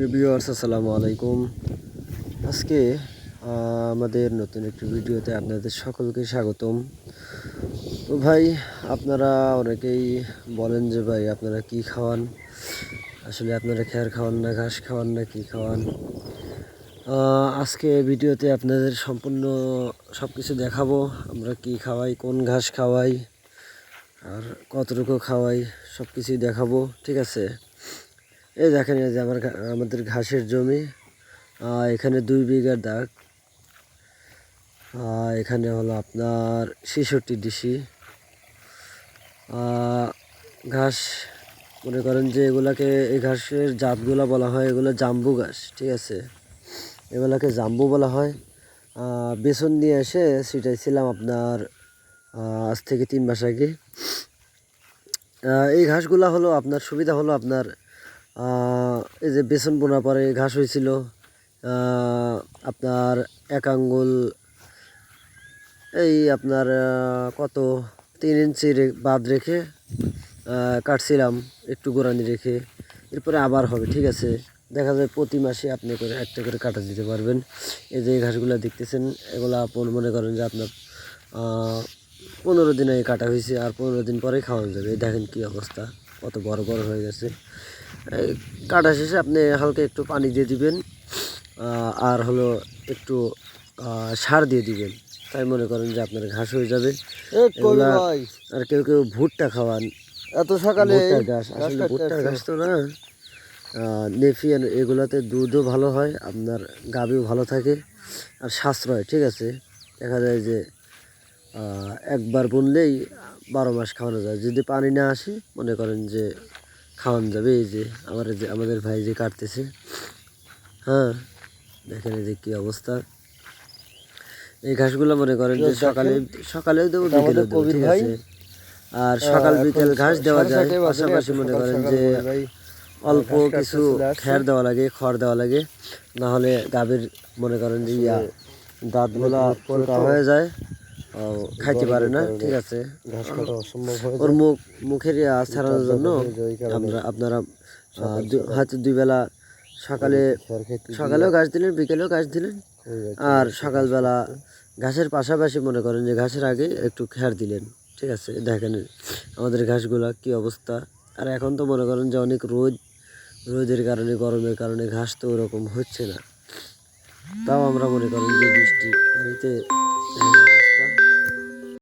Reviewers আসসালামু আলাইকুম। আজকে আমাদের নতুন একটি ভিডিওতে আপনাদের সকলকে স্বাগতম। তো ভাই, আপনারা অনেকেই বলেন যে ভাই, আপনারা কি খাওয়ান? আসলে আপনারা খেয়ার খাওয়ান না, ঘাস খাওয়ান না, কি খাওয়ান? আজকে ভিডিওতে আপনাদের সম্পূর্ণ সব কিছু দেখাবো। আমরা কি খাওয়াই, কোন ঘাস খাওয়াই, আর কতটুকু খাওয়াই সব কিছুই দেখাবো, ঠিক আছে? এই দেখেন, এই যে আমার আমাদের ঘাসের জমি। এখানে দুই বিঘার দাগ। এখানে হলো আপনার ছেষট্টি ডিসি। ঘাস, মনে করেন যে এগুলাকে, এই ঘাসের জাতগুলা বলা হয়, এগুলো জাম্বু ঘাস, ঠিক আছে? এগুলাকে জাম্বু বলা হয়। বেসন নিয়ে এসে ছিটাইছিলাম আপনার আজ থেকে তিন মাস আগে। এই ঘাসগুলা হলো আপনার, সুবিধা হলো আপনার এই যে বেসন বোনা পরে, ঘাস হয়েছিল আপনার এক আঙ্গুল, এই আপনার কত, তিন ইঞ্চি বাদ রেখে কাটছিলাম, একটু গোড়ানি রেখে, এরপরে আবার হবে, ঠিক আছে? দেখা যায় প্রতি মাসে আপনি করে একটা করে কাটা দিতে পারবেন। এই যে ঘাসগুলো দেখতেছেন, এগুলো আপন মনে করেন যে আপনার পনেরো দিনে কাটা হয়েছে, আর পনেরো দিন পরেই খাওয়ানো যাবে। দেখেন কি অবস্থা, কত বড় বড় হয়ে গেছে। কাটা শেষে আপনি হালকা একটু পানি দিয়ে দিবেন আর হলো একটু সার দিয়ে দিবেন। তাই মনে করেন যে আপনার ঘাস হয়ে যাবে। আর কেউ কেউ ভুট্টা খাওয়ান। এত সকালে ভুট্টার ঘাস আসলে ভুট্টার ঘাস তো না। নেফিয়ান এগুলাতে দুধও ভালো হয় আপনার গাবিও ভালো থাকে আর সাশ্রয় ঠিক আছে? দেখা যায় যে একবার বুনলেই বারো মাস খাওয়ানো যায়। যদি পানি না আসে মনে করেন যে খাওয়ানো যাবে এই যে আমার যে আমাদের ভাই যে কাটতেছে। হ্যাঁ দেখেন এই যে কী অবস্থা। এই ঘাসগুলো মনে করেন যে সকালে সকালেও দেবো বিকেলেও দেবো ঠিক আছে? আর সকাল বিকেল ঘাস দেওয়া যায়। পাশাপাশি মনে করেন যে অল্প কিছু খ্যার দেওয়া লাগে খড় দেওয়া লাগে। না হলে গাভীর মনে করেন যে ইয়া দাঁতগুলা হয়ে যায়। খাইতে পারে না ঠিক আছে। ওর মুখ মুখের ছাড়ানোর জন্য আমরা আপনারা হয়তো দুই বেলা সকালে সকালেও ঘাস দিলেন বিকেলেও ঘাস দিলেন। আর সকালবেলা ঘাসের পাশাপাশি মনে করেন যে ঘাসের আগে একটু খেয়ার দিলেন ঠিক আছে। দেখেন আমাদের ঘাসগুলা কি অবস্থা। আর এখন তো মনে করেন যে অনেক রোদ রোদের কারণে গরমের কারণে ঘাস তো ওরকম হচ্ছে না। তাও আমরা মনে করেন যে বৃষ্টি পানিতে America.